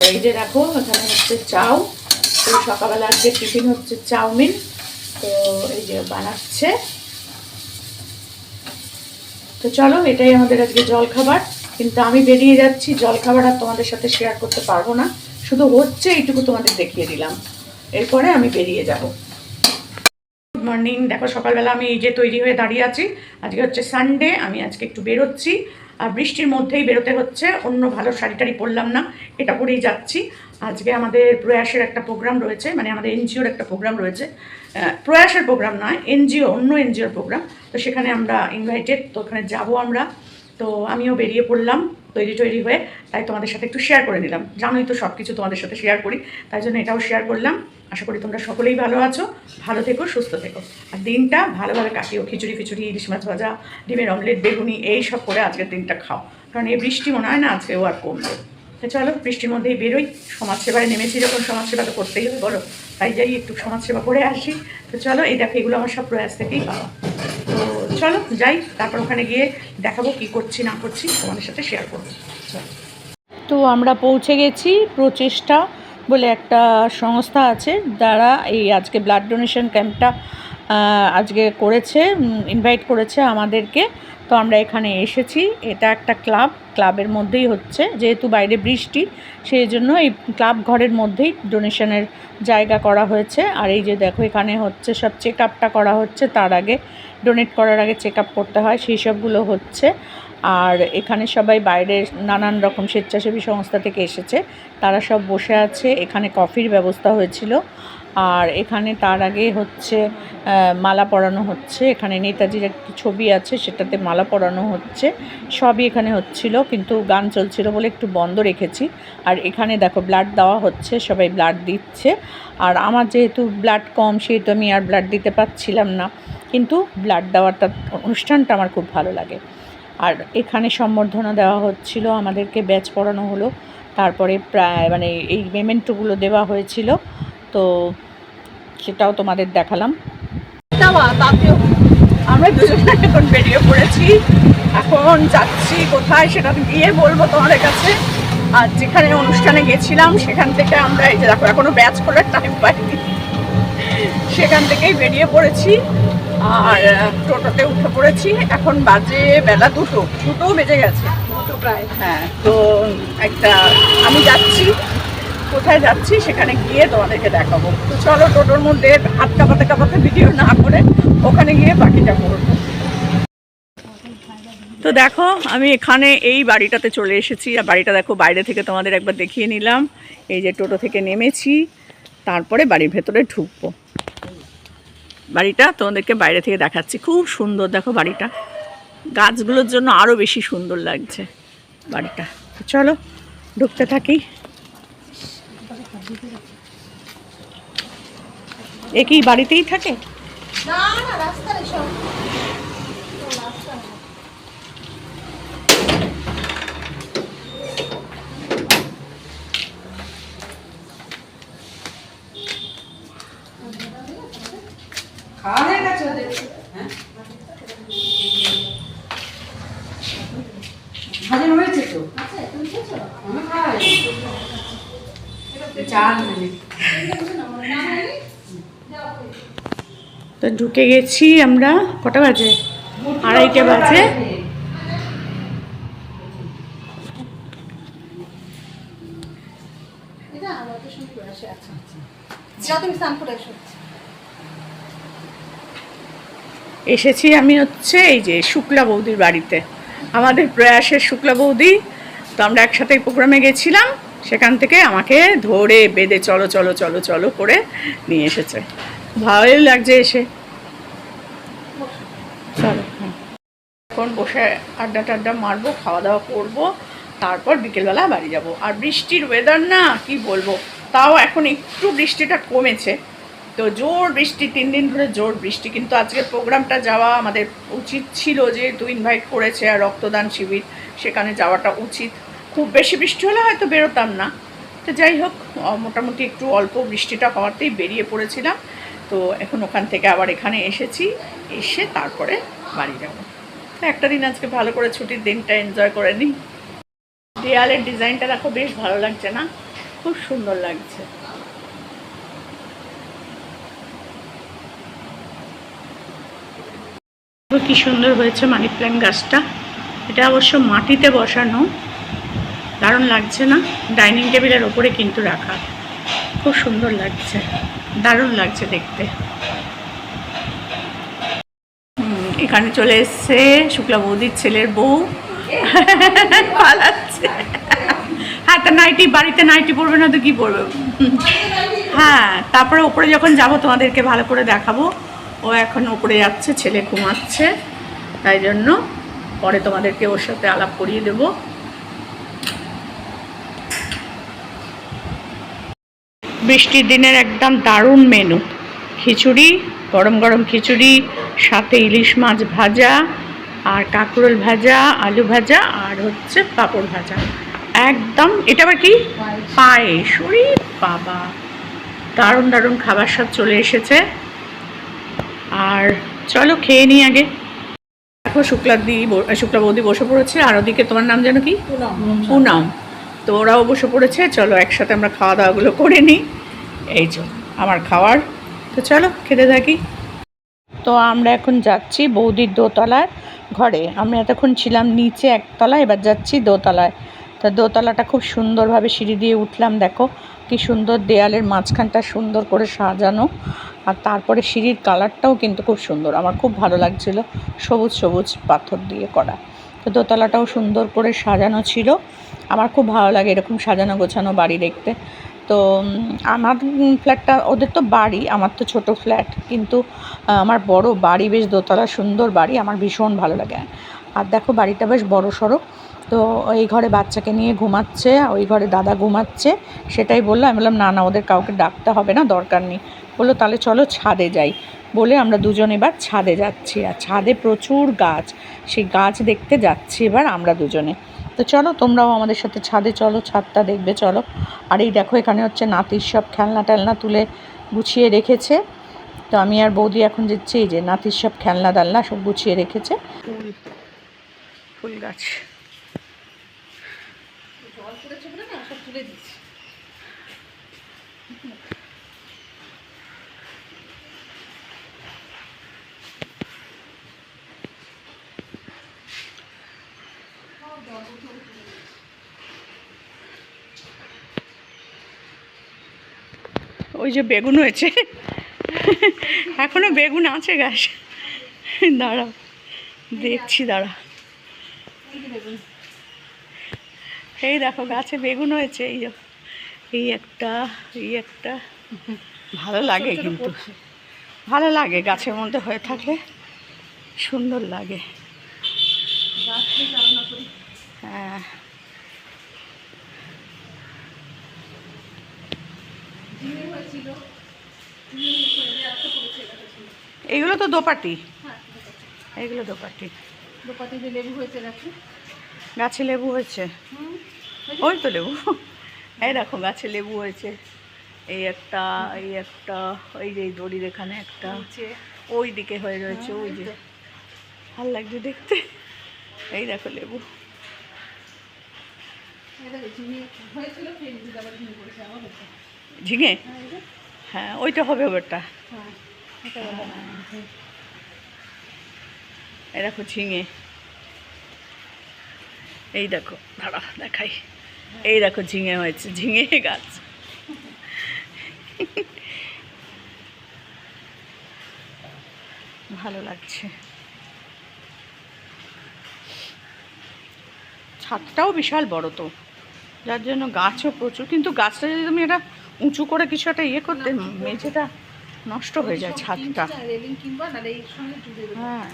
এই যে দেখো, এখানে হচ্ছে চাউ তো সকালবেলা আজকে টিফিন হচ্ছে চাউমিন। তো এই যে বানাচ্ছে। তো চলো, এটাই আমাদের আজকে জলখাবার। কিন্তু আমি বেরিয়ে যাচ্ছি, জলখাবার আর তোমাদের সাথে শেয়ার করতে পারব না। শুধু হচ্ছে এইটুকু তোমাদের দেখিয়ে দিলাম। এরপরে আমি বেরিয়ে যাব। গুড মর্নিং দেখো, সকালবেলা আমি এই যে তৈরি হয়ে দাঁড়িয়ে আছি। আজকে হচ্ছে সানডে আমি আজকে একটু বেরোচ্ছি। আর বৃষ্টির মধ্যেই বেরোতে হচ্ছে, অন্য ভালো শাড়ি টাড়ি পরলাম না, এটা পরেই যাচ্ছি। আজকে আমাদের প্রয়াসের একটা প্রোগ্রাম রয়েছে মানে আমাদের এনজিওর একটা প্রোগ্রাম রয়েছে। প্রয়াসের প্রোগ্রাম নয়, এনজিও, অন্য এনজিওর প্রোগ্রাম। তো সেখানে আমরা ইনভাইটেড তো ওখানে যাব আমরা। তো আমিও বেরিয়ে পড়লাম। তৈরি তৈরি হয়ে তাই তোমাদের সাথে একটু শেয়ার করে নিলাম। জানোই তো সব কিছু তোমাদের সাথে শেয়ার করি, তাই জন্য এটাও শেয়ার করলাম। আশা করি তোমরা সকলেই ভালো আছো, ভালো থেকো, সুস্থ থেকো। আর দিনটা ভালোভাবে কাটিও, খিচুড়ি ফিচুড়ি ইলিশ মাছ ভাজা, ডিমের অমলেট বেগুনি, এই সব করে আজকের দিনটা খাও। কারণ এই বৃষ্টি মনে হয় না আজকেও আর কমবে। চলো, বৃষ্টির মধ্যেই বেরোই। সমাজসেবায় নেমেছি যখন, সমাজসেবা তো করতেই হবে, বলো? তাই যাই, একটু সমাজসেবা করে আসি। তো চলো, এই দেখো, এগুলো আমার সব প্রয়াস থেকেই পাওয়া। তো চলো, যাই, তারপর ওখানে গিয়ে দেখাবো কি করছি, না করছি, তোমাদের সাথে শেয়ার করব। চলো। তো আমরা পৌঁছে গেছি, প্রচেষ্টা বলে একটা সংস্থা আছে যারা এই আজকে ব্লাড ডোনেশন ক্যাম্পটা আজকে করেছে ইনভাইট করেছে আমাদেরকে। তো আমরা এখানে এসেছি। এটা একটা ক্লাব। ক্লাবের মধ্যেই হচ্ছে। যেহেতু বাইরে বৃষ্টি, সেই জন্য এই ক্লাব ঘরের মধ্যেই ডোনেশনের জায়গা করা হয়েছে। আর এই যে দেখো, এখানে হচ্ছে সব চেক আপটা করা হচ্ছে। তার আগে ডোনেট করার আগে চেক আপ করতে হয়। সেই সবগুলো হচ্ছে। আর এখানে সবাই বাইরের নানান রকম স্বেচ্ছাসেবী সংস্থা থেকে এসেছে। তারা সব বসে আছে। এখানে কফির ব্যবস্থা হয়েছিল। আর এখানে তার আগে হচ্ছে মালা পরানো হচ্ছে। এখানে নেতাজির একটি ছবি আছে, সেটাতে মালা পরানো হচ্ছে। সবই এখানে হচ্ছিল, কিন্তু গান চলছিল বলে একটু বন্ধ রেখেছি। আর এখানে দেখো, ব্লাড দেওয়া হচ্ছে, সবাই ব্লাড দিচ্ছে। আর আমার যেহেতু ব্লাড কম, সেহেতু আমি আর ব্লাড দিতে পারছিলাম না। কিন্তু ব্লাড দেওয়াটা, অনুষ্ঠানটা আমার খুব ভালো লাগে। আর এখানে সম্বর্ধনা দেওয়া হচ্ছিল, আমাদেরকে ব্যাচ পড়ানো হলো। তারপরে প্রায় মানে এই মেমেন্টোগুলো দেওয়া হয়েছিল। তো সেটাও তোমাদের দেখালাম। আমরা দুজনে এখন বেরিয়ে পড়েছি। এখন যাচ্ছি কোথায় সেটা গিয়ে বলব তোমাদের কাছে। আর যেখানে অনুষ্ঠানে গেছিলাম সেখান থেকে আমরা এই যে দেখো এখনও ব্যাচ করার টাইম পাইনি। সেখান থেকেই বেরিয়ে পড়েছি। আর টোটোতে উঠে পড়েছি। এখন বাজে বেলা দুটো। দুটোও বেজে গেছে। দুটো প্রায়। হ্যাঁ তো একটা আমি যাচ্ছি। কোথায় যাচ্ছি সেখানে গিয়ে তোমাদেরকে দেখাবো। তো চলো টোটোর মধ্যে হাত কাঁপাতে কাঁপাতে ভিডিও না করে ওখানে গিয়ে বাকিটা করব তো দেখো, আমি এখানে এই বাড়িটাতে চলে এসেছি। আর বাড়িটা দেখো, বাইরে থেকে তোমাদের একবার দেখিয়ে নিলাম। এই যে টোটো থেকে নেমেছি, তারপরে বাড়ির ভেতরে ঢুকবো। বাড়িটা তোমাদেরকে বাইরে থেকে দেখাচ্ছি। খুব সুন্দর দেখো বাড়িটা। গাছগুলোর জন্য আরও বেশি সুন্দর লাগছে বাড়িটা। চলো, ঢুকতে থাকি। এ কি বাড়িতেই থাকে? খাওয়া হয়ে গেছে ওদের? হ্যাঁ ভাজানো হয়েছে তো আমি খাওয়াই তো ঢুকে গেছি আমরা। কটা বাজে? আড়াইটে বাজে। এসেছি আমি হচ্ছে এই যে শুক্লা বৌদির বাড়িতে। আমাদের প্রয়াসের শুক্লা বৌদি। তো আমরা একসাথে প্রোগ্রামে গেছিলাম। সেখান থেকে আমাকে ধরে বেঁধে চলো চলো চলো চলো করে নিয়ে এসেছে। ভালোই লাগছে এসে। চলো হ্যাঁ। এখন বসে আড্ডা টাড্ডা মারবো, খাওয়া দাওয়া করব, তারপর বিকেলবেলা বাড়ি যাব। আর বৃষ্টির ওয়েদার না, কি বলব? তাও এখন একটু বৃষ্টিটা কমেছে। তো জোর বৃষ্টি, তিন দিন ধরে জোর বৃষ্টি। কিন্তু আজকের প্রোগ্রামটা যাওয়া আমাদের উচিত ছিল, যেহেতু ইনভাইট করেছে আর রক্তদান শিবির, সেখানে যাওয়াটা উচিত। খুব বেশি বৃষ্টি হলে হয়তো বেরোতাম না। তো যাই হোক মোটামুটি একটু অল্প বৃষ্টিটা হওয়াতেই বেরিয়ে পড়েছিলাম। তো এখন ওখান থেকে আবার এখানে এসেছি, এসে তারপরে বাড়ি যাব। তো একটা দিন আজকে ভালো করে ছুটির দিনটা এনজয় করে নিই। দেয়ালের ডিজাইনটা দেখো, বেশ ভালো লাগছে না? খুব সুন্দর লাগছে। কি সুন্দর হয়েছে মানি প্ল্যান্ট গাছটা। এটা অবশ্য মাটিতে বসানো। দারুণ লাগছে না? ডাইনিং টেবিলের ওপরে কিন্তু রাখা। খুব সুন্দর লাগছে। দারুণ লাগছে দেখতে। এখানে চলে এসছে শুক্লা বৌদির ছেলের বউ। পালাচ্ছে। হ্যাঁ তা নাইটি, বাড়িতে নাইটি পরবে না তো কি পরবে? হ্যাঁ তারপরে ওপরে যখন যাব তোমাদেরকে ভালো করে দেখাবো। ও এখন ওপরে যাচ্ছে, ছেলে ঘুমাচ্ছে। তাই জন্য পরে তোমাদেরকে ওর সাথে আলাপ করিয়ে দেবো। বৃষ্টির দিনের একদম দারুণ মেনু খিচুড়ি গরম গরম খিচুড়ি সাথে ইলিশ মাছ ভাজা আর কাঁকরোল ভাজা আলু ভাজা আর হচ্ছে পাঁপড় ভাজা। একদম এটা আবার কি? পায়েস। ওরে বাবা! দারুণ দারুণ খাবার সব চলে এসেছে। আর চলো খেয়ে নিই আগে। দেখো শুক্লার দি শুক্লা বৌদি বসে পড়েছে আর ওদিকে তোমার নাম যেন কি? পুনাম। তো ওরাও বসে পড়েছে, চলো একসাথে আমরা খাওয়া দাওয়াগুলো করে নিই। এই যে, আমার খাওয়ার। তো চলো, খেতে থাকি। তো আমরা এখন যাচ্ছি বৌদির দোতলার ঘরে। আমরা এতক্ষণ ছিলাম নিচে একতলায়, এবার যাচ্ছি দোতলায়। তা দোতলাটা খুব সুন্দরভাবে সিঁড়ি দিয়ে উঠলাম, দেখো। কি সুন্দর দেয়ালের মাঝখানটা সুন্দর করে সাজানো। আর তারপরে সিঁড়ির কালারটাও কিন্তু খুব সুন্দর। আমার খুব ভালো লাগছিল সবুজ সবুজ পাথর দিয়ে করা। তো দোতলাটাও সুন্দর করে সাজানো ছিল। আমার খুব ভালো লাগে এরকম সাজানো গোছানো বাড়ি দেখতে। তো আমার ফ্ল্যাটটা, ওদের তো বাড়ি, আমার তো ছোট ফ্ল্যাট। কিন্তু আমার বড় বাড়ি বেশ দোতলা সুন্দর বাড়ি, আমার ভীষণ ভালো লাগে। আর দেখো বাড়িটা বেশ বড় সড়ো। তো এই ঘরে বাচ্চাকে নিয়ে ঘুমাচ্ছে, ওই ঘরে দাদা ঘুমাচ্ছে। সেটাই বলল, আমি বললাম, না না, ওদের কাউকে ডাকতে হবে না, দরকার নেই। বলল, তাহলে চলো ছাদে যাই। বলে আমরা দুজন এবার ছাদে যাচ্ছি। আর ছাদে প্রচুর গাছ। সেই গাছ দেখতে যাচ্ছি এবার আমরা দুজনে। তো চলো, তোমরাও আমাদের সাথে ছাদে চলো, ছাদটা দেখবে, চলো। আর এই দেখো, এখানে হচ্ছে নাতির সব খেলনা টেলনা তুলে গুছিয়ে রেখেছে। তো আমি আর বৌদি এখন যাচ্ছি, এই যে নাতির সব খেলনা দালনা সব গুছিয়ে রেখেছে। ফুল গাছ জল পড়েছে বলে না সব তুলে দিচ্ছি ওই যে বেগুন হয়েছে। এখনও বেগুন আছে গাছ দাঁড়া দেখছি দাঁড়া। এই দেখো গাছে বেগুন হয়েছে এই যে এই একটা এই একটা। ভালো লাগে কিন্তু। ভালো লাগে গাছের মধ্যে হয়ে থাকলে সুন্দর লাগে। হ্যাঁ এইগুলো তো দোপাটি। এইগুলো দোপাটি। লেবু হয়েছে গাছে? লেবু হয়েছে। ওই তো লেবু। এই দেখো গাছে লেবু হয়েছে। এই একটা এই একটা ওই যে দড়ির এখানে একটা। ওই দিকে হয়ে রয়েছে ওই যে। ভালো লাগছে দেখতে। এই দেখো লেবু এটা ঝিঙে হয়েছিল ফের দিতে আবার ঝিঙে পড়েছে আবার হচ্ছে ঝিঙে? হ্যাঁ হ্যাঁ ওইটা হবে ওটা। এই দেখো ঝিঙে। এই দেখো দাঁড়া দেখাই। এই দেখো ঝিঙে হয়েছে ঝিঙে গাছ। ভালো লাগছে। ছাদটাও বিশাল বড় তো। যার জন্য গাছও প্রচুর। কিন্তু গাছটা যদি তুমি এটা উঁচু করে কিছু একটা ইয়ে করতে মেঝেটা নষ্ট হয়ে যায় ছাদটা। হ্যাঁ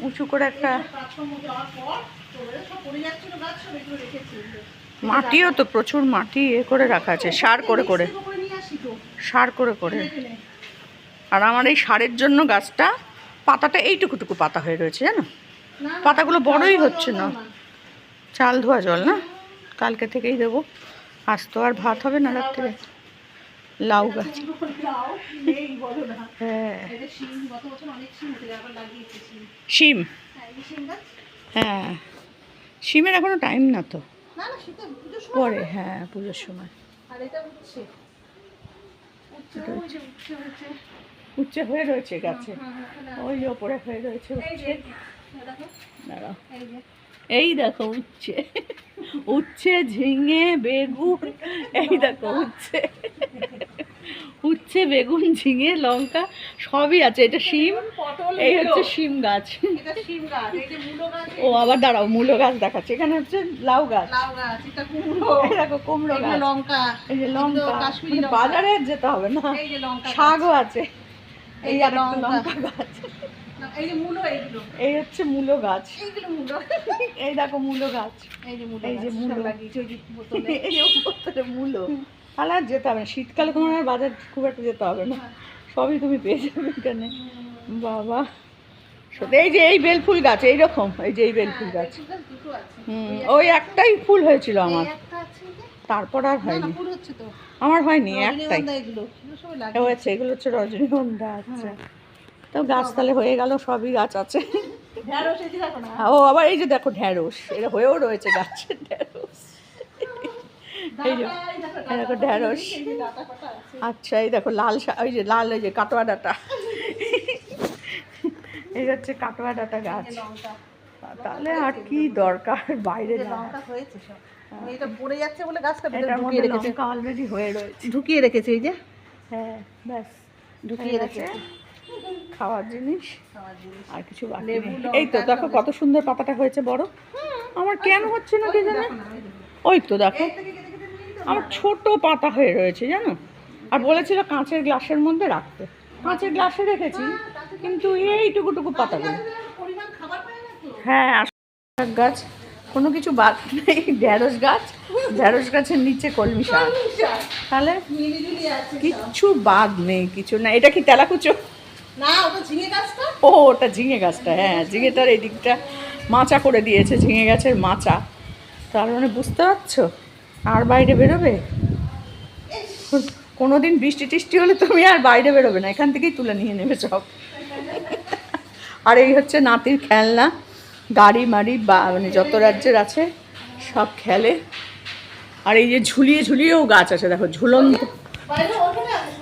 উঁচু করে একটা মাটিও তো প্রচুর মাটি এ করে রাখা আছে সার করে করে। সার করে করে। আর আমার এই সারের জন্য গাছটা পাতাটা এইটুকুটুকু পাতা হয়ে রয়েছে জানো? পাতাগুলো বড়ই হচ্ছে না। চাল ধোয়া জল না? কালকে থেকেই দেবো। আজ তো আর ভাত হবে না রাত্রে। লাউ গাছ। হ্যাঁ। শিম। হ্যাঁ। শিমের এখনও টাইম না তো। পরে হ্যাঁ পুজোর সময়। উচ্চে হয়ে রয়েছে গাছে। ওই ওপরে হয়ে রয়েছে। দাঁড়াও। এই দেখো উচ্ছে। উচ্ছে ঝিঙে বেগুন। এই দেখো উচ্ছে। উচ্ছে বেগুন ঝিঙে লঙ্কা সবই আছে। এটা শিম এই হচ্ছে শিম গাছ। ও আবার দাঁড়াও মূলো গাছ দেখাচ্ছে। এখানে হচ্ছে লাউ গাছ। দেখো কুমড়ো গাছ। লঙ্কা। এই যে লঙ্কা। বাজারে যেতে হবে না। শাকও আছে। এই আর লঙ্কা। গাছ। এই যে মূলো এইগুলো। এই হচ্ছে মূলো গাছ। এইগুলো মূলো। এই দেখো মূলো গাছ। এই যে মূলো এই যে মূলো। সব ওই যে বোতলে। এই বোতলে মূলো। তাহলে আর যেতে হবে না শীতকালে তোমার আর বাজার খুব একটা যেতে হবে না। সবই তুমি পেয়ে যাবে এখানে। বাবা। সত্যি এই যে এই বেলফুল গাছ এইরকম এই যে এই বেলফুল গাছ। হুম ওই একটাই ফুল হয়েছিল আমার। তারপর আর হয়নি। আমার হয়নি একটাই। এগুলো। আচ্ছা এগুলো হচ্ছে রজনীগন্ধা আচ্ছা। হ্যাঁ। তো গাছ তাহলে হয়ে গেল সবই গাছ আছে। দেখো ও আবার এই যে দেখো ঢ্যাঁড়স এটা হয়েও রয়েছে গাছের ঢ্যাঁড়স। এই যে দেখো এই ঢেঁড়স এই যে ফাটা আছে। আচ্ছা এই দেখো লাল ওই যে লাল ওই যে কাটোয়া ডাটা। এই হচ্ছে কাটোয়া ডাটা গাছ। তাহলে আর কি দরকার বাইরে যাওয়া হয়েছে সব। এটা পড়ে যাচ্ছে বলে গাছটা ঢুকিয়ে রেখেছে। অলরেডি হয়ে রয়েছে। ঢুকিয়ে রেখেছে এই যে। হ্যাঁ ব্যাস। ঢুকিয়ে হয়ে। রেখেছে। খাওয়ার জিনিস। আর কিছু বাকি এই তো দেখো কত সুন্দর পাতাটা হয়েছে বড়। আমার কেন হচ্ছে না কে জানে। ওই তো দেখো। আমার ছোট পাতা হয়ে রয়েছে জানো? আর বলেছিল কাঁচের গ্লাসের মধ্যে রাখতে। কাঁচের গ্লাসে রেখেছি কিন্তু এইটুকুটুকু পাতাগুলো হ্যাঁ গাছ কোনো কিছু বাদ নেই। ঢ্যাঁড়স গাছ ঢ্যাঁড়স গাছের নিচে কলমি শাক। তাহলে কিচ্ছু বাদ নেই কিছু না। এটা কি তেলাকুচো? না ওটা ঝিঙে গাছটা? ও ওটা ঝিঙে গাছটা হ্যাঁ ঝিঙেটার এই দিকটা মাচা করে দিয়েছে ঝিঙে গাছের মাচা। তার মানে বুঝতে পারছ? আর বাইরে বেরোবে? কোনো দিন বৃষ্টি টিষ্টি হলে তুমি আর বাইরে বেরোবে না এখান থেকেই তুলে নিয়ে নেবে সব। আর এই হচ্ছে নাতির খেলনা গাড়ি মাড়ি বা মানে যত রাজ্যের আছে সব খেলে। আর এই যে ঝুলিয়ে ঝুলিয়েও গাছ আছে দেখো ঝুলন্ত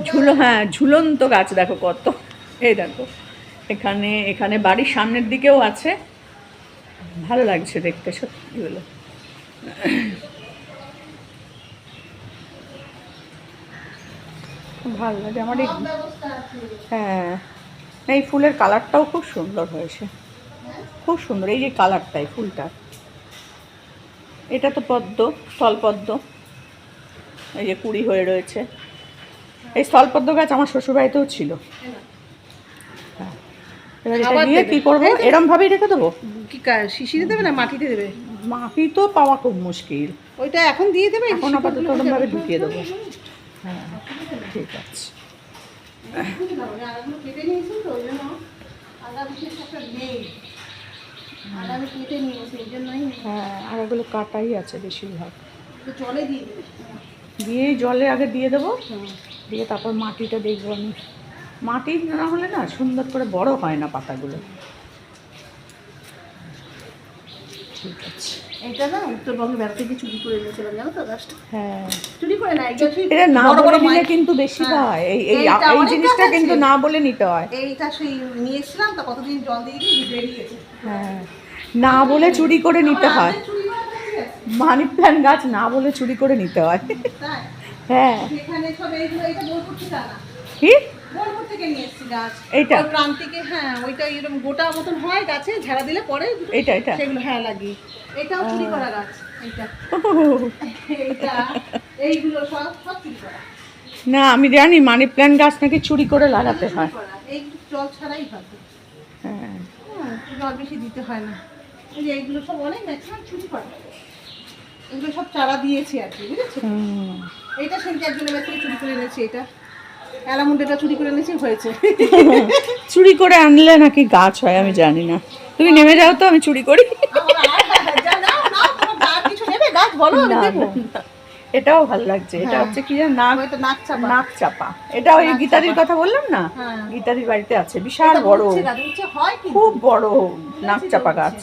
ঝুলো হ্যাঁ ঝুলন্ত গাছ দেখো কত। এই দেখো, এখানে এখানে বাড়ির সামনের দিকেও আছে। ভালো লাগছে দেখতে, সত্যি হলো ভালো লাগে আমার এই হ্যাঁ এই ফুলের কালারটাও খুব সুন্দর হয়েছে। খুব সুন্দর, এই যে কালারটাই ফুলটার এটা তো পদ্ম, স্থলপদ্ম। এই যে কুড়ি হয়ে রয়েছে। এই স্থলপদ্ম গাছ আমার শ্বশুরবাড়িতেও ছিল। এবার এটা খাবার দেবে। কি করব? এরম ভাবেই রেখে দেবো? কি শিশিরে দেবে না মাটিতে দেবে? মাটি তো পাওয়া খুব মুশকিল। ওইটা এখন দিয়ে দেবে? এখন আপাতত ওরম ভাবে ঢুকিয়ে দেবো। হ্যাঁ ঠিক আছে। হ্যাঁ আর এগুলো কাটাই আছে বেশিরভাগ। জলে দিয়ে দিয়ে জলে আগে দিয়ে দেবো। দিয়ে তারপর মাটিটা দেখব আমি। মাটি না হলে না সুন্দর করে বড় হয় না পাতাগুলো। ঠিক আছে। এটা না উত্তরবঙ্গের বেড়া থেকে চুরি করে এনেছিলাম জানো তো গাছটা? হ্যাঁ। চুরি করে না এটা বলে নিলে কিন্তু বেশি হ্যাঁ। হয়। এই এই জিনিসটা কিন্তু না বলে নিতে হয়। এইটা সেই নিয়ে এসেছিলাম তা কতদিন জল দিয়ে দিয়ে বেরিয়েছে। হ্যাঁ। না বলে চুরি করে নিতে হয়। মানি প্ল্যান্ট গাছ না বলে চুরি করে নিতে হয়। হ্যাঁ। এখানে সব এইগুলো এটা বোলপুর থেকে কি? বোলপুর থেকে নিয়ে এসেছি গাছ। এইটা? প্রান্তিকে হ্যাঁ ওইটা এরকম গোটা মতন হয় গাছে ঝাড়া দিলে পরে এটা সেগুলো হ্যাঁ এটাও চুরি করা গাছ এইটা। এইটা এইগুলো সব সব চুরি করা। না আমি জানি মানি প্ল্যান্ট গাছ নাকি চুরি করে লাগাতে হয়। চুরি করা। এই জল ছাড়াই হয়। হ্যাঁ হ্যাঁ, জল বেশি দিতে হয় না। এই যে এইগুলো সব অনেক ম্যাক্সিমাম চুরি করা। এগুলো সব চারা দিয়েছি আর কি বুঝেছ। এইটা সেদিন একজনের কাছ থেকে চুরি করে এনেছি এটা। অ্যালামুন্ডেটা চুরি করে এনেছি হয়েছে। চুরি করে আনলে নাকি গাছ হয় আমি জানি না। তুমি নেমে যাও তো আমি চুরি করি। এটাও ভালো লাগছে। এটা হ্যাঁ। হচ্ছে কি নাক নাক চাপা। চাপা। এটা ওই নাক গীতাদির কথা বললাম না? হ্যাঁ। গীতাদির বাড়িতে আছে বিশাল বড়। খুব বড় নাক চাপা গাছ।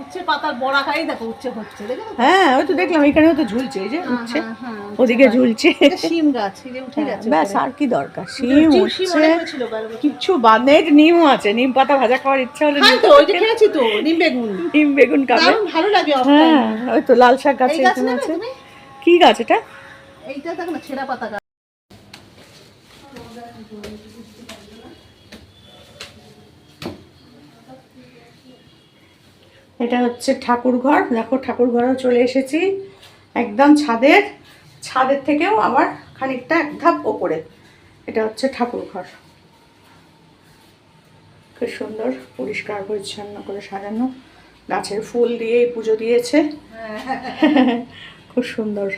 উচ্ছে পাতার বড়া খাই দেখো উচ্ছে হচ্ছে হ্যাঁ ওই তো দেখলাম এখানেও তো ঝুলছে এই যে উঠছে হ্যাঁ, হ্যাঁ, ওদিকে ঝুলছে। শিম গাছ এই যে উঠে হ্যাঁ, গেছে ব্যাস আর কি দরকার? শিম কিচ্ছু বাদে নিমও আছে নিম পাতা ভাজা খাওয়ার ইচ্ছা হলে নিম তো ওই যে খেয়েছি তো নিম বেগুন। নিম বেগুন খাবে। ভালো লাগে হ্যাঁ ওই তো লাল শাক গাছ আছে। কি গাছ এটা? এইটা দেখো না ছেঁড়া পাতা গাছ এটা হচ্ছে ঠাকুর ঘর দেখো ঠাকুর ঘরেও চলে এসেছি। একদম ছাদের। ছাদের থেকেও আবার খানিকটা এক ধাপ ওপরে। এটা হচ্ছে ঠাকুর ঘর খুব সুন্দর পরিষ্কার পরিচ্ছন্ন করে সাজানো। গাছের ফুল দিয়েই পুজো দিয়েছে। খুব সুন্দর।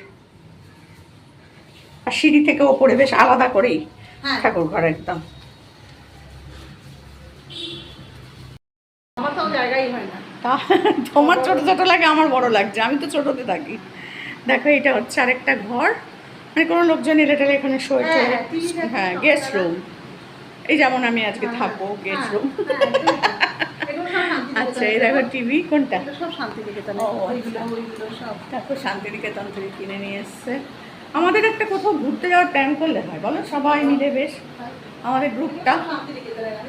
আর সিঁড়ি থেকে ওপরে বেশ আলাদা করেই হ্যাঁ। ঠাকুর ঘর একদম আমার তো জায়গাই হয় না তা তোমার ছোট ছোট লাগে আমার বড় লাগছে। আমি তো ছোটতে থাকি। দেখো এটা হচ্ছে আরেকটা ঘর। মানে কোনো লোকজন এলে টেলে এখানে শোয় হ্যাঁ, টোয়। হ্যাঁ, হ্যাঁ গেস্ট রুম এই যেমন আমি আজকে থাকব গেস্ট রুম আচ্ছা এই দেখো টিভি কোনটা? সব শান্তিনিকেতনে শান্তিনিকেতন থেকে কিনে নিয়ে এসছে। আমাদের একটা কোথাও ঘুরতে যাওয়ার প্ল্যান করলে হয় বলো? সবাই মিলে বেশ। আমাদের গ্রুপটা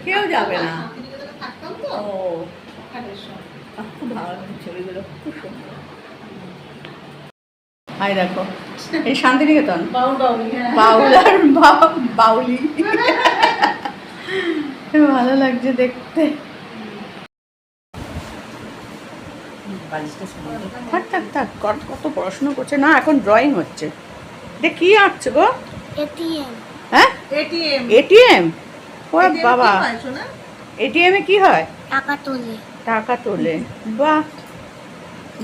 কেউ যাবে না। ও। খুব ভালো লাগে ছবিগুলো খুব সুন্দর। হাই দেখো। এই শান্তিনিকেতন? বাউল বাউলি হ্যাঁ। বাউল ভালো লাগছে দেখতে। থাক থাক থাক কত পড়াশোনা করছে। না এখন ড্রয়িং হচ্ছে। দেখ কি আঁকছে গো? এটিএম হ্যাঁ? এটিএম এটিএম ও বাবা। এটিএম এ কি হয়? টাকা তোলে। টাকা তোলে। বাহ!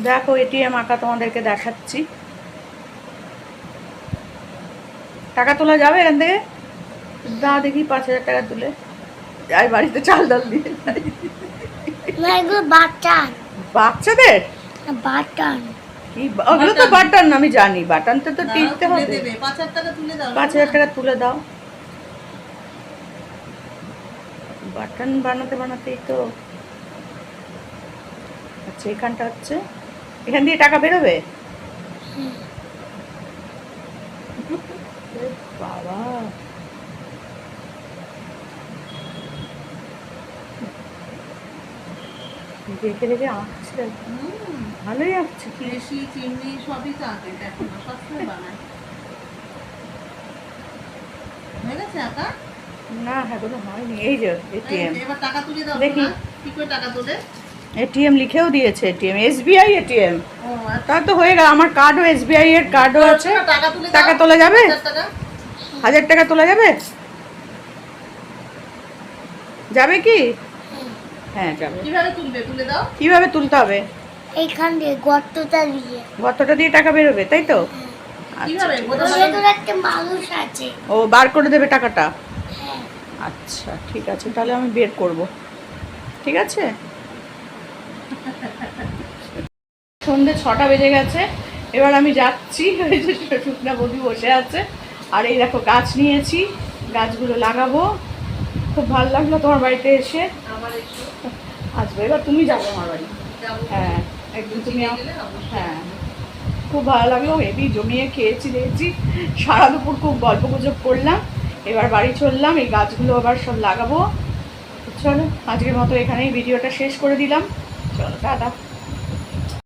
দেখো এটিএম আঁকা তোমাদেরকে দেখাচ্ছি। টাকা তোলা যাবে এখান থেকে? দা দেখি পাঁচ হাজার টাকা তুলে। যাই বাড়িতে চাল ডাল দিয়ে বাটান বাচ্চাদের? বাটান কি ওগুলো তো বাটন আমি জানি। বাটনটা তো টিপতে হবে। পাঁচ হাজার টাকা তুলে দাও পাঁচ হাজার টাকা তুলে দাও। বাটন বানাতে বানাতেই তো আচ্ছা এখানটা হচ্ছে। এখান দিয়ে টাকা বেরোবে? বাবা। দেখে দেখে আঁকছে। ভালোই আঁকছে। কি দেশি চিংড়ি সবই তো আঁকে দেখো সবসময় বানায়। হয়ে গেছে আঁকা? না এখনও হয়নি। এই যে এটিএম এবার টাকা তুলে দাও দেখি। কি করে টাকা তোলে? এটিএম লিখেও দিয়েছে এটিএম এসবিআই এটিএম আচ্ছা। তা তো হয়ে গেল আমার কার্ডও এসবিআই এর কার্ডও আছে। টাকা তুলে। যাবে? হাজার টাকা। তোলা যাবে? যাবে কি? হ্যাঁ যাবে। কীভাবে তুলবে? তুলে দাও। কীভাবে তুলতে হবে? এইখান দিয়ে গর্তটা দিয়ে। গতটা দিয়ে টাকা বেরোবে তাই তো? আচ্ছা মানুষ আছে। ও বার করে দেবে টাকাটা? হ্যাঁ। আচ্ছা ঠিক আছে তাহলে আমি বের করব। ঠিক আছে? সন্ধে ছটা বেজে গেছে। এবার আমি যাচ্ছি। ওই যে শুকনা বৌদি বসে আছে। আর এই দেখো গাছ নিয়েছি। গাছগুলো লাগাবো। খুব ভালো লাগল তোমার বাড়িতে এসে। আসব এবার তুমি যাব আমার বাড়ি। হ্যাঁ একদিন তুমি হ্যাঁ। খুব ভালো লাগল হেভি জমিয়ে খেয়েছি দিয়েছি। সারা দুপুর খুব গল্প গুজব করলাম। এবার বাড়ি চললাম এই গাছগুলো আবার সব লাগাবো। চলো আজকের মতো এখানেই ভিডিওটা শেষ করে দিলাম। চলো দাদা